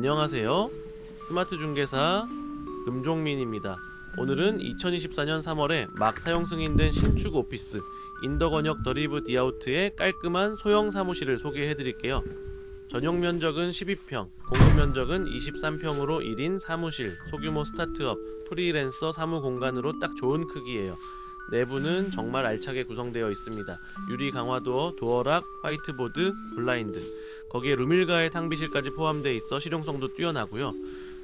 안녕하세요. 스마트 중개사 금종민입니다. 오늘은 2024년 3월에 막 사용 승인된 신축 오피스 인더건역 더리브 디아우트의 깔끔한 소형 사무실을 소개해 드릴게요. 전용 면적은 12평, 공급 면적은 23평으로 1인 사무실, 소규모 스타트업, 프리랜서 사무 공간으로 딱 좋은 크기예요. 내부는 정말 알차게 구성되어 있습니다. 유리 강화도어, 도어락, 화이트보드, 블라인드, 거기에 루밀가의 탕비실까지 포함되어 있어 실용성도 뛰어나고요.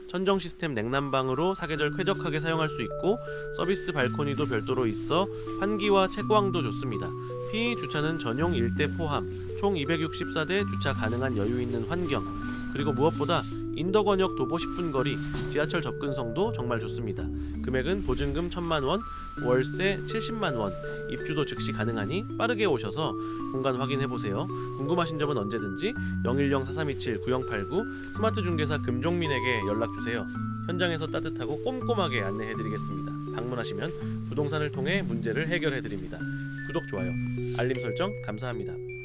천정 시스템 냉난방으로 사계절 쾌적하게 사용할 수 있고 서비스 발코니도 별도로 있어 환기와 채광도 좋습니다. 피 주차는 전용 일대 포함, 총 264대 주차 가능한 여유 있는 환경, 그리고 무엇보다 인덕원역 도보 10분 거리, 지하철 접근성도 정말 좋습니다. 금액은 보증금 1천만 원, 월세 70만 원, 입주도 즉시 가능하니 빠르게 오셔서 공간 확인해 보세요. 궁금하신 점은 언제든지 010-4327-9089 스마트 중개사 금종민에게 연락 주세요. 현장에서 따뜻하고 꼼꼼하게 안내해 드리겠습니다. 방문하시면 부동산을 통해 문제를 해결해 드립니다. 구독 좋아요, 알림 설정 감사합니다.